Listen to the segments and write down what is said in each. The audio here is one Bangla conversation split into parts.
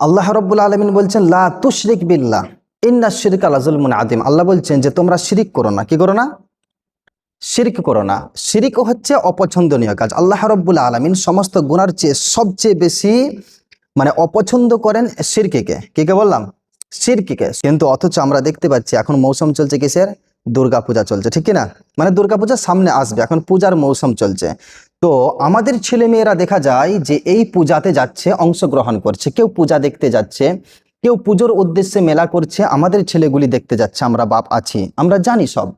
আল্লাহ রব্বুল আলমিন বলছেন, লা তুশরিক বিল্লাহ, ইন্না শিরিক আলাজুলমুন আদিম আল্লাহ বলছেন যে, তোমরা শিরিক করো না। কি করো না? শিরিক করো না। শিরিক হচ্ছে অপছন্দনীয় কাজ। আল্লাহ রব্বুল আলমিন সমস্ত গুণার চেয়ে সবচেয়ে বেশি মানে অপছন্দ করেন শিরকিকে কি। কে বললাম? শিরকিকে কিন্তু অথচ আমরা দেখতে পাচ্ছি, এখন মৌসুম চলছে কিসের? দুর্গা পূজা চলছে, ঠিক না মানে দুর্গা পূজা সামনে আসবে, এখন পূজার মৌসুম চলছে। তো আমাদের ছেলে মেয়েরা দেখা যায় যে এই পূজাতে যাচ্ছে, অংশগ্রহণ করছে, কেউ পূজা দেখতে যাচ্ছে, কেউ পুজোর উদ্দেশ্যে মেলা করছে, আমাদের ছেলেগুলি দেখতে যাচ্ছে, আমরা বাপ আছি, আমরা জানি সব।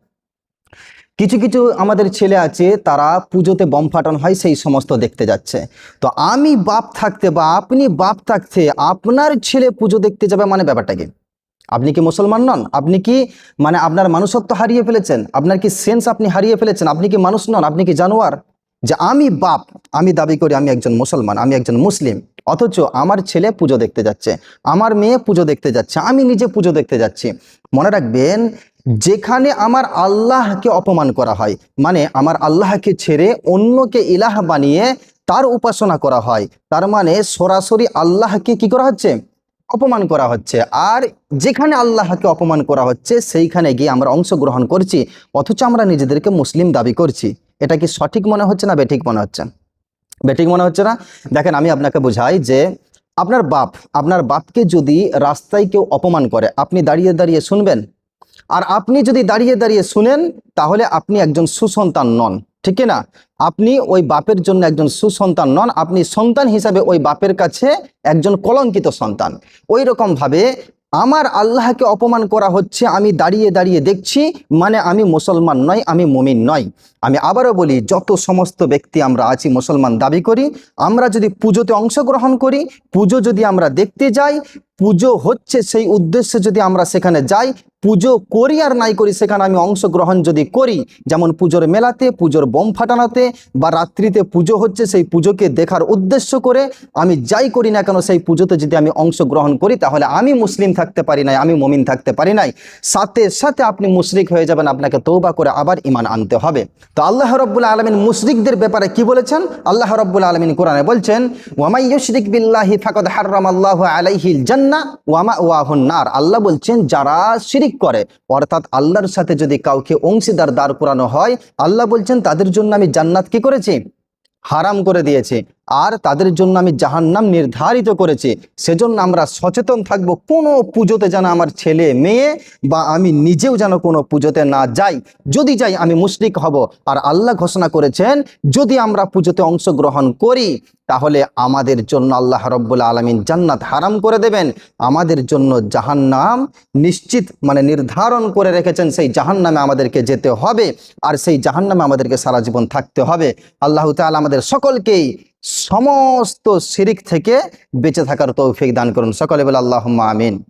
কিছু কিছু আমাদের ছেলে আছে, তারা পুজোতে বম ফাটন হয়, সেই সমস্ত দেখতে যাচ্ছে। তো আমি বাপ থাকতে বা আপনি বাপ থাকতে, আপনার ছেলে পুজো দেখতে যাবে মানে ব্যাপারটা কি? আপনি কি মুসলমান নন? আপনি কি মানে আপনার মানুষত্ব হারিয়ে ফেলেছেন? আপনার কি সেন্স আপনি হারিয়ে ফেলেছেন? আপনি কি মানুষ নন? আপনি কি জানোয়ার? যে আমি বাপ, আমি দাবি করি আমি একজন মুসলমান, আমি একজন মুসলিম। অথচ আমার ছেলে পুজো দেখতে যাচ্ছে, আমার মেয়ে পুজো দেখতে যাচ্ছে, আমি নিজে পুজো দেখতে যাচ্ছি। মনে রাখবেন, যেখানে আমার আল্লাহকে অপমান করা হয় মানে আমার আল্লাহকে ছেড়ে অন্যকে ইলাহ বানিয়ে তার উপাসনা করা হয়, তার মানে সরাসরি আল্লাহকে কি করা হচ্ছে? অপমান করা হচ্ছে। আর যেখানে আল্লাহকে অপমান করা হচ্ছে, সেইখানে গিয়ে আমরা অংশগ্রহণ করছি, অথচ আমরা নিজেদেরকে মুসলিম দাবি করছি। এটা কি সঠিক মনে হচ্ছে না বেঠিক মনে হচ্ছে? বেঠিক মনে হচ্ছে না? দেখেন, আমি আপনাকে বোঝাই যে আপনার বাপ, আপনার বাপকে যদি রাস্তায় কেউ অপমান করে, আপনি দাঁড়িয়ে দাঁড়িয়ে শুনবেন? আর আপনি যদি দাঁড়িয়ে দাঁড়িয়ে শুনেন, তাহলে আপনি একজন সুসন্তান নন। ঠিক না? আপনি ওই বাপের জন্য একজন সুসন্তান নন, আপনি সন্তান হিসাবে ওই বাপের কাছে একজন কলঙ্কিত সন্তান। ওই রকম ভাবে আমার আল্লাহকে অপমান করা হচ্ছে, আমি দাঁড়িয়ে দাঁড়িয়ে দেখছি মানে আমি মুসলমান নয় আমি মুমিন নয় আমি আবারও বলি, যত সমস্ত ব্যক্তি আমরা আছি, মুসলমান দাবি করি, আমরা যদি পুজোতে অংশগ্রহণ করি, পুজো যদি আমরা দেখতে যাই পুজো হচ্ছে সেই উদ্দেশ্যে যদি আমরা সেখানে যাই, পুজো করি আর নাই করি সেখানে আমি অংশগ্রহণ যদি করি, যেমন পুজোর মেলাতে, পুজোর বোম ফাটানোতে বা রাত্রিতে পুজো হচ্ছে সেই পুজোকে দেখার উদ্দেশ্য করে আমি যাই করি না কেন সেই পুজোতে যদি আমি অংশগ্রহণ করি, তাহলে আমি মুসলিম থাকতে পারি নাই, আমি মমিন থাকতে পারি নাই। সাথে সাথে আপনি মুশরিক হয়ে যাবেন, আপনাকে তৌবা করে আবার ইমান আনতে হবে। তো আল্লাহ রব্বুল আলমিন মুশরিকদের ব্যাপারে কি বলেছেন? আল্লাহ রব্বুল আলমিন কোরআনে বলছেন ওয়ামাই বিল্লাহি ফাকাদ হাররামাল্লাহু আলাইহিল জান্নাহ ওয়ামা ওয়াহুন নার। আল্লাহ বলছেন, যারা শিরিক করে, অর্থাৎ আল্লাহর সাথে যদি কাউকে অংশীদার দাঁড় করানো হয়, আল্লাহ বলছেন, তাদের জন্য আমি জান্নাত কি করেছি? হারাম করে দিয়েছে। আর তাদের জন্য আমি জাহান্নাম নির্ধারিত করেছি। সেজন্য আমরা সচেতন থাকব। কোনো পুজোতে যেন আমার ছেলে, মেয়ে বা আমি নিজেও যেন কোনো পুজোতে না যাই। যদি যাই, আমি মুশরিক হব। আর আল্লাহ ঘোষণা করেছেন, যদি আমরা পুজোতে অংশগ্রহণ করি, তাহলে আমাদের জন্য আল্লাহ রব্বুল আলমিন জান্নাত হারাম করে দেবেন। আমাদের জন্য জাহান্নাম নিশ্চিত মানে নির্ধারণ করে রেখেছেন। সেই জাহান্নামে আমাদেরকে যেতে হবে। আর সেই জাহান্নামে আমাদেরকে সারা জীবন থাকতে হবে। আল্লাহ তাআলা আমাদের সকলকেই সমস্ত শিরিক থেকে বেঁচে থাকার তৌফিক দান করুন। সকলে বলে আল্লাহ আমিন।